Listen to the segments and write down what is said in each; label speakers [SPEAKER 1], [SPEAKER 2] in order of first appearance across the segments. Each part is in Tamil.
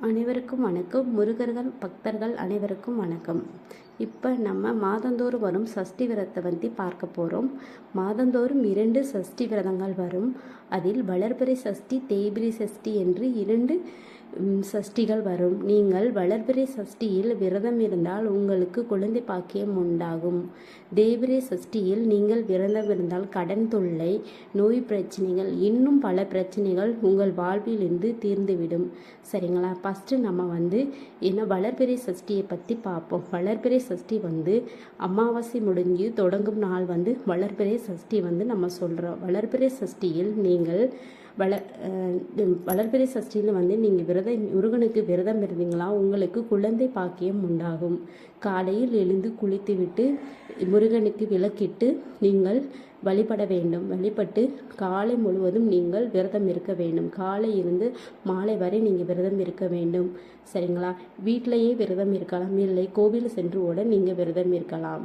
[SPEAKER 1] அனைவருக்கும் வணக்கம். முருகர்கள் பக்தர்கள் அனைவருக்கும் வணக்கம். இப்போ நம்ம மாதந்தோறும் வரும் சஷ்டி விரதத்தை பற்றி பார்க்க போகிறோம் மாதந்தோறும் இரண்டு சஷ்டி விரதங்கள் வரும். அதில் வளர்பிறை சஷ்டி தேய்பிரி சஷ்டி என்று இரண்டு சஷ்டிகள் வரும். நீங்கள் வளர்பிறை சஷ்டியில் விரதம் இருந்தால் உங்களுக்கு குழந்தை பாக்கியம் உண்டாகும். தேவிரை சஷ்டியில் நீங்கள் விரதம் இருந்தால் கடன் தொல்லை நோய் பிரச்சனைகள் இன்னும் பல பிரச்சனைகள் உங்கள் வாழ்விலிருந்து தீர்ந்துவிடும். சரிங்களா? ஃபஸ்ட்டு நம்ம வந்து என்ன வளர்பிறை சஷ்டியை பற்றி பார்ப்போம். வளர்பிறை சஷ்டி வந்து அமாவாசை முடிஞ்சு தொடங்கும் நாள் வந்து வளர்பிறை சஷ்டி வந்து நம்ம சொல்கிறோம் வளர்பிறை சஷ்டியில் நீங்கள் வள வளர்பிறை சஷ்டியில் வந்து நீங்கள் விரதம் முருகனுக்கு விரதம் இருந்தீங்களா? உங்களுக்கு குழந்தை பாக்கியம் உண்டாகும். காலையில் எழுந்து குளித்துவிட்டு முருகனுக்கு விளக்கிட்டு நீங்கள் வழிபட வேண்டும். வழிபட்டு காலை முழுவதும் நீங்கள் விரதம் இருக்க வேண்டும். காலை இருந்து மாலை வரை நீங்கள் விரதம் இருக்க வேண்டும். சரிங்களா? வீட்டிலேயே விரதம் இருக்கலாம். இல்லை கோவில் சென்று கூட நீங்கள் விரதம் இருக்கலாம்.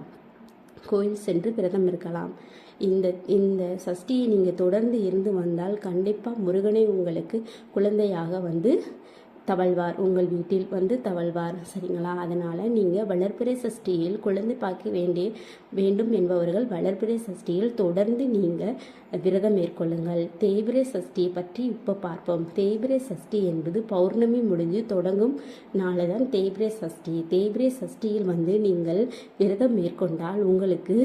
[SPEAKER 1] கோயில் சென்று விரதம் இருக்கலாம். இந்த இந்த சஷ்டியை நீங்கள் தொடர்ந்து இருந்து வந்தால் கண்டிப்பாக முருகனை உங்களுக்கு குழந்தையாக வந்து தவழ்வார். உங்கள் வீட்டில் வந்து தவழ்வார். சரிங்களா? அதனால் நீங்கள் வளர்ப்பிறை சஷ்டியில் குழந்தை பார்க்க வேண்டிய வேண்டும் என்பவர்கள் வளர்ப்பிறை சஷ்டியில் தொடர்ந்து நீங்கள் விரதம் மேற்கொள்ளுங்கள். தேய்பிரை சஷ்டியை பற்றி இப்போ பார்ப்போம். தேய்பிரை சஷ்டி என்பது பௌர்ணமி முடிஞ்சு தொடங்கும் நாளை தான் தேய்பிரை சஷ்டி. தேய்பிரை சஷ்டியில் வந்து நீங்கள் விரதம் மேற்கொண்டால் உங்களுக்கு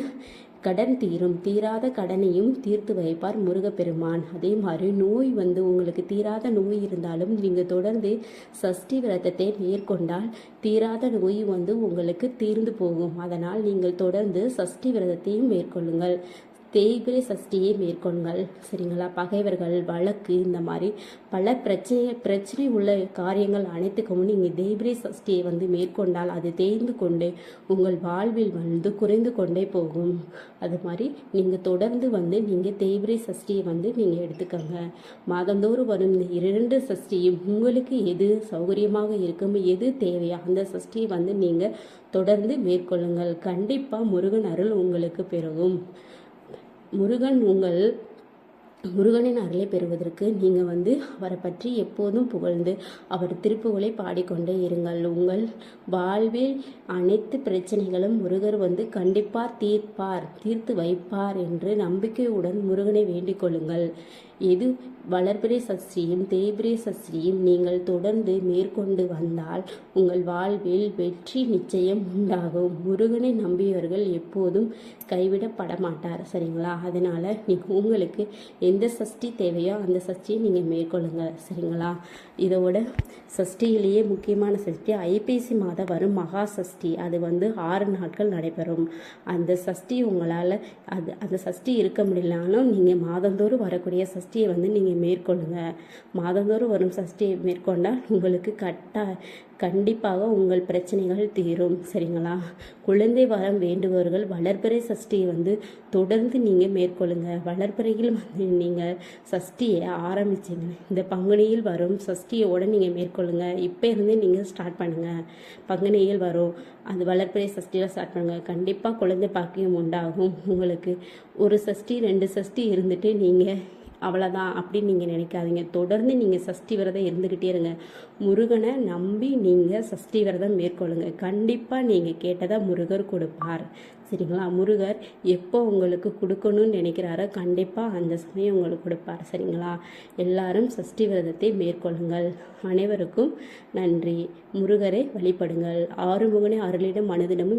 [SPEAKER 1] கடன் தீரும். தீராத கடனையும் தீர்த்து வைப்பார் முருகப்பெருமான். அதே மாதிரி நோய் வந்து உங்களுக்கு தீராத நோய் இருந்தாலும் நீங்கள் தொடர்ந்து சஷ்டி விரதத்தை மேற்கொண்டால் தீராத நோய் வந்து உங்களுக்கு தீர்ந்து போகும். அதனால் நீங்கள் தொடர்ந்து சஷ்டி விரதத்தையும் மேற்கொள்ளுங்கள். தேய்பிரை சஷ்டியை மேற்கொள்ளுங்கள். சரிங்களா? பகைவர்கள் வழக்கு இந்த மாதிரி பல பிரச்சனை பிரச்சனை உள்ள காரியங்கள் அனைத்துக்கும் நீங்கள் தேய்பிரை சஷ்டியை வந்து மேற்கொண்டால் அது தேய்ந்து கொண்டே உங்கள் வாழ்வில் வந்து குறைந்து கொண்டே போகும். அது மாதிரி நீங்கள் தொடர்ந்து வந்து நீங்கள் தேய்பிரை சஷ்டியை வந்து நீங்கள் எடுத்துக்கோங்க. மாதந்தோறும் வரும் இந்த இரண்டு சஷ்டியும் உங்களுக்கு எது சௌகரியமாக இருக்கும் எது தேவையோ அந்த சஷ்டியை வந்து நீங்கள் தொடர்ந்து மேற்கொள்ளுங்கள். கண்டிப்பாக முருகன் அருள் உங்களுக்கு பெருகும். முருகன் உங்கள் முருகனின் அருளை பெறுவதற்கு நீங்கள் வந்து அவரை பற்றி எப்போதும் புகழ்ந்து அவர் திருப்புகளை பாடிக்கொண்டே இருங்கள். உங்கள் வாழ்வில் அனைத்து பிரச்சனைகளும் முருகர் வந்து கண்டிப்பார் தீர்ப்பார் தீர்த்து வைப்பார் என்று நம்பிக்கையுடன் முருகனை வேண்டிக் கொள்ளுங்கள். எது வளர்பிறை சஷ்டியும் தேய்பிரை சஷ்டியும் நீங்கள் தொடர்ந்து மேற்கொண்டு வந்தால் உங்கள் வாழ்வில் வெற்றி நிச்சயம் உண்டாகும். முருகனை நம்பியவர்கள் எப்போதும் கைவிடப்பட மாட்டார் சரிங்களா? அதனால் நீங்கள் உங்களுக்கு எந்த சஷ்டி தேவையோ அந்த சஷ்டியை நீங்கள் மேற்கொள்ளுங்க சரிங்களா? இதோட சஷ்டியிலேயே முக்கியமான சஷ்டி ஐப்பசி மாதம் வரும் மகா சஷ்டி. அது வந்து ஆறு நாட்கள் நடைபெறும். அந்த சஷ்டி உங்களால் அது அந்த சஷ்டி இருக்க முடியலனாலும் நீங்கள் மாதந்தோறும் வரக்கூடிய சஷ்டியை வந்து நீங்கள் மேற்கொள்ளுங்க. மாதந்தோறும் வரும் சஷ்டியை மேற்கொண்டால் உங்களுக்கு கட்டா கண்டிப்பாக உங்கள் பிரச்சனைகள் தீரும் சரிங்களா? குழந்தை வரம் வேண்டுபவர்கள் வளர்பிறை சஷ்டியை வந்து தொடர்ந்து நீங்கள் மேற்கொள்ளுங்க. வளர்பிறையில் வந்து நீங்கள் சஷ்டியை ஆரம்பிச்சிங்க இந்த பங்குனியில் வரும் சஷ்டியோடு நீங்கள் மேற்கொள்ளுங்க. இப்போ இருந்தே நீங்கள் ஸ்டார்ட் பண்ணுங்கள் பங்குனியில் வரும். அது வளர்பிறை சஷ்டியில் ஸ்டார்ட் பண்ணுங்கள் கண்டிப்பாக குழந்தை பாக்கியம் உண்டாகும். உங்களுக்கு ஒரு சஷ்டி ரெண்டு சஷ்டி இருந்துட்டு நீங்கள் அவ்வளோதான் அப்படின்னு நீங்கள் நினைக்காதீங்க. தொடர்ந்து நீங்கள் சஷ்டி விரதம் இருந்துக்கிட்டே இருங்க. முருகனை நம்பி நீங்கள் சஷ்டி விரதம் மேற்கொள்ளுங்க. கண்டிப்பாக நீங்கள் கேட்டதை முருகர் கொடுப்பார். சரிங்களா? முருகர் எப்போ உங்களுக்கு கொடுக்கணும்னு நினைக்கிறாரோ கண்டிப்பாக அந்த சமயம் உங்களுக்கு கொடுப்பார். சரிங்களா? எல்லாரும் சஷ்டி விரதத்தை மேற்கொள்ளுங்கள். அனைவருக்கும் நன்றி. முருகரை வழிபடுங்கள். ஆறுமுகனை அருளிடம் மனதிடமும்